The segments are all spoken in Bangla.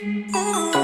Ooh.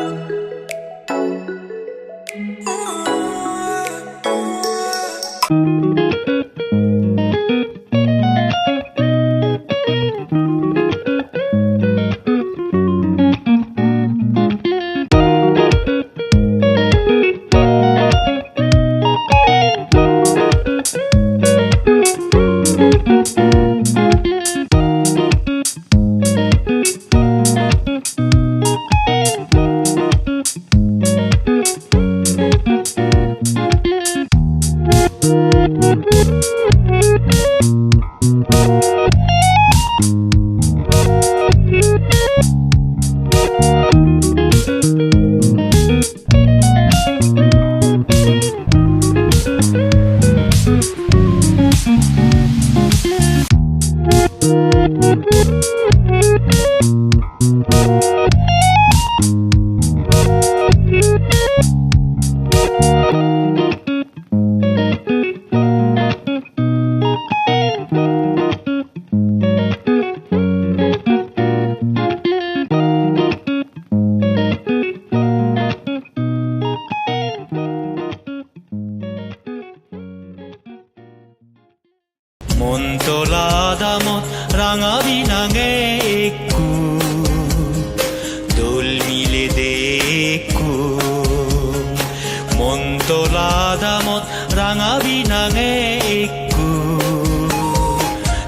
몬 토라다못 랑아비낭에 있고 돌미레 데고 몬토라다못 랑아비낭에 있고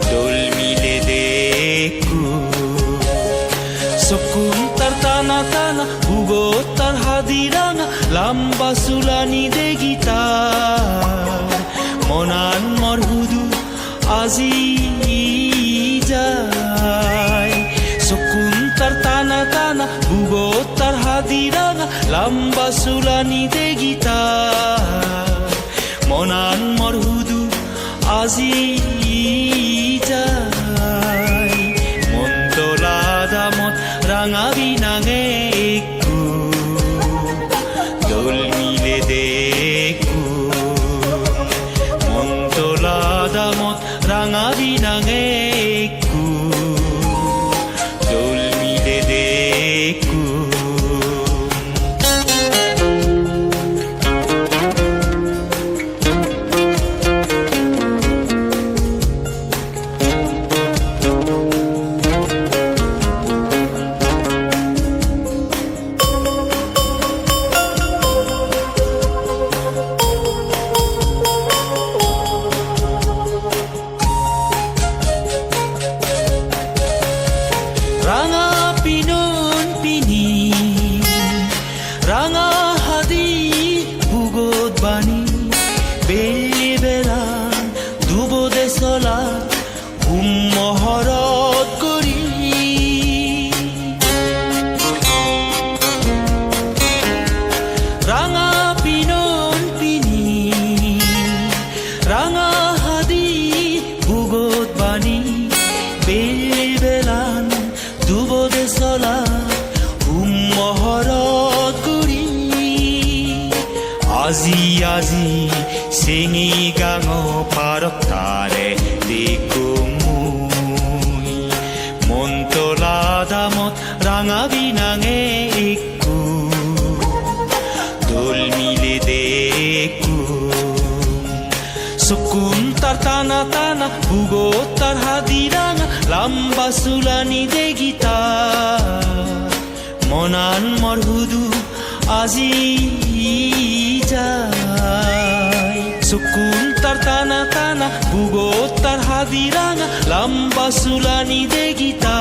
돌미레 데고 Sekuntar tanah-tanah Bugotar hadiranga Lamba sulani de gitar আজি যায় সকুন্তার টানা টানা ভুগোতার হাদিরাঙা লাম্বা সুলানি দে গীতা। মনান মরহুদু আজি হাদি আজি আজি চিঙি গাঙ পাৰত তাৰে দেখো মন্তলা দামত ৰাঙাবি নাঙে একো দোল মিলে দেখো চকুন তাৰ টানা টানা ভুগো তাৰ হাদি ৰাঙা লাম্বা চুলানি দেগীতা মনান মৰহুদু আজি যায়। সুকুল তার টানা টানা ভূগোত তার হাদিরাঙা লম্বা সুলানি দেগিতা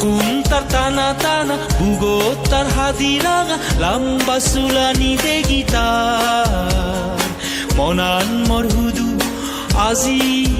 kuntar tana tana Bugottar hadiraga lamba sulani de gitar Monan morhudu aziz